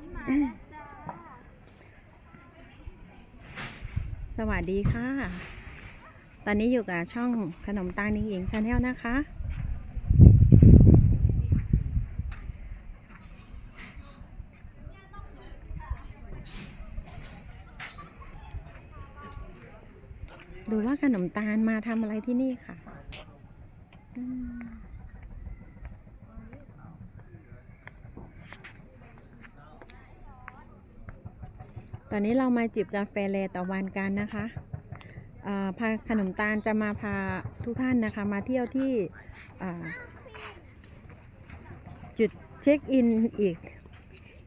นมาแล้วจ้าสวัสดีค่ะ ตอนนี้อยู่กับช่องขนมตาลนิงหญิงชาแนลนะคะ ดูว่าขนมตาลมาทำอะไรที่นี่ค่ะ ตอนนี้เรามาจิบกาแฟเลตะวันกันนะคะพาขนมตาลจะมาพาทุกท่านนะคะมาเที่ยวที่จุดเช็คอินอีก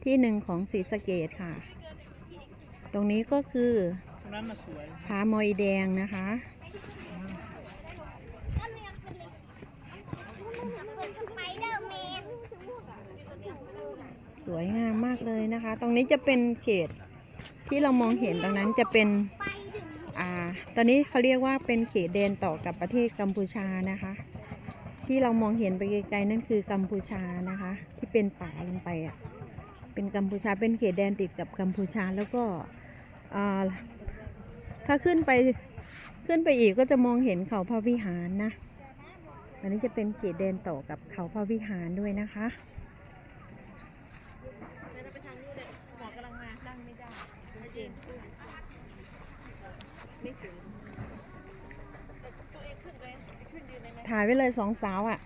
ที่หนึ่งของศรีสะเกดค่ะ ตรงนี้ก็คือนั้นมาสวยผามอยแดงนะคะ สวยงามมากเลยนะคะ ตรงนี้จะเป็นเขต ที่เรามองเห็นตรงนั้นจะเป็นอ่าตอนนี้เขาเรียกว่าเป็นเขตแดนต่อกับประเทศกัมพูชานะคะ ที่เรามองเห็นไปไกลๆนั่นคือกัมพูชานะคะ ที่เป็นป่าลงไปอะเป็นกัมพูชาเป็นเขตแดนติดกับกัมพูชาแล้วก็อ่าถ้าขึ้นไปขึ้นไปอีกก็จะมองเห็นเขาพระวิหารนะ อันนี้จะเป็นเขตแดนต่อกับเขาพระวิหารด้วยนะคะ ถ่ายไว้เลยสองสาวอะ่ะ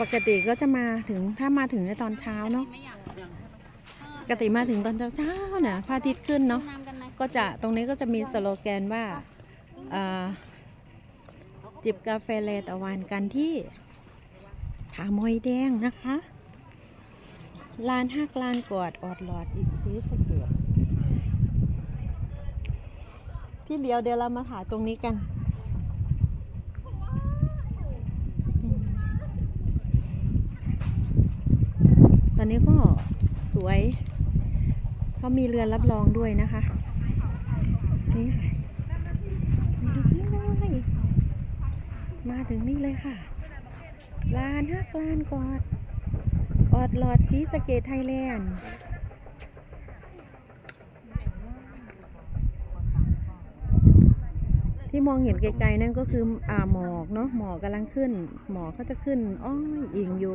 ปกติก็จะมาถึงถ้ามาถึงในตอนเช้าเนาะปกติมาถึงตอนเช้าเช้าเนี่ยพระอาทิตย์ขึ้นเนาะก็จะตรงนี้ก็จะมีสโลแกนว่าจิบกาแฟเลตะวันกันที่ผามอยแดงนะคะลานฮักลานกอดออดหลอดอีกซีสเกต พี่เลียวเดี๋ยวเรามาถ่ายตรงนี้กัน ตอนนี้ก็สวย เขามีเรือนรับรองด้วยนะคะ นี่ค่ะมาถึงนี่เลยมาถึงนี่เลยค่ะ ลานฮักลานกอดออดหลอดสีสเกตไทยแลนด์ ที่มองเห็นไกลๆนั่นก็คืออ่าหมอกเนาะหมอกกำลังขึ้น หมอกก็จะขึ้นอ้อยอิงอยู่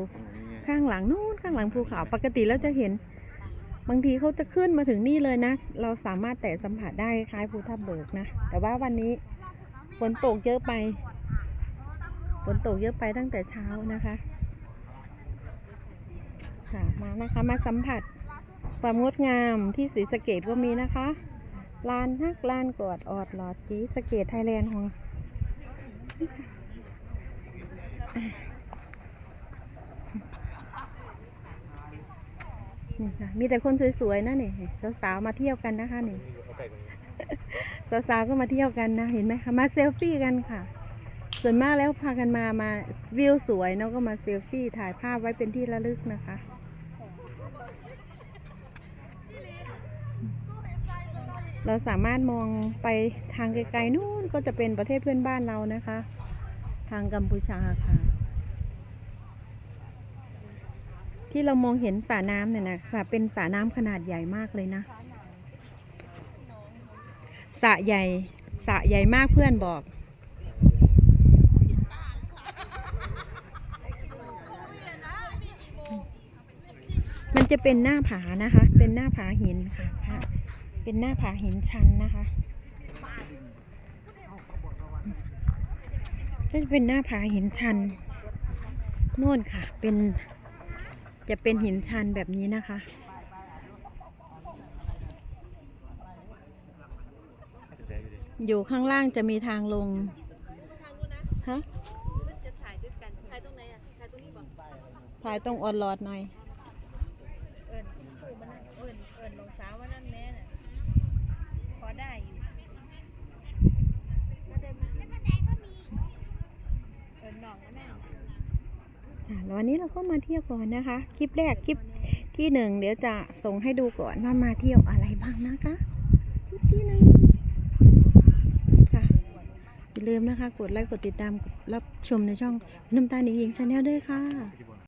ข้างหลังนู้นข้างหลังภูเขาปกติแล้วจะเห็น บางทีเขาจะขึ้นมาถึงนี่เลยนะ เราสามารถแตะสัมผัสได้คล้ายภูทับเบิกนะ แต่ว่าวันนี้ฝนตกเยอะไปฝนตกเยอะไปตั้งแต่เช้านะคะค่ะมานะคะมาสัมผัสความงดงามที่ศรีสะเกดก็มีนะคะ ลานฮักลานกอดออดหลอดศรีสะเกดไทยแลนด์ของนี่ค่ะมีแต่คนสวยๆนะนี่สาวๆมาเที่ยวกันนะคะนี่สาวๆก็มาเที่ยวกันนะเห็นไหมคะมาเซลฟี่กันค่ะ ส่วนมากแล้วพากันมามาวิวสวยเนาะก็มาเซลฟี่ถ่ายภาพไว้เป็นที่ระลึกนะคะ เราสามารถมองไปทางไกลๆนู่นก็จะเป็นประเทศเพื่อนบ้านเรานะคะ ทางกัมพูชาค่ะ ที่เรามองเห็นสระน้ำเนี่ยนะสระเป็นสระน้ำขนาดใหญ่มากเลยนะสระใหญ่สระใหญ่มากเพื่อนบอกมันจะเป็นหน้าผานะคะ เป็นหน้าผาหินค่ะ เป็นหน้าผาหินชันนะคะก็จะเป็นหน้าผาหินชันโน่นค่ะ เป็นจะเป็นหินชันแบบนี้นะคะ อยู่ข้างล่างจะมีทางลงฮะจะถ่ายด้วยกันถ่ายตรงไหนอะถ่ายตรงนี้บอกถ่ายตรงออดหลอดหน่อย เอิญคู่มันนั่นเอิญเอิญลงสาวว่านั่นแน่น่ะพอได้อยู่ เอิญน้องก็แน่ค่ะแล้ววันนี้เราก็มาเที่ยวก่อนนะคะ คลิปแรกคลิปที่หนึ่งเดี๋ยวจะส่งให้ดูก่อนว่ามาเที่ยวอะไรบ้างนะคะคลิปที่หนึ่งค่ะอย่าลืมนะคะ กดไลค์กดติดตามรับชมในช่องน้ำตาลหญิงชาแนลด้วยค่ะ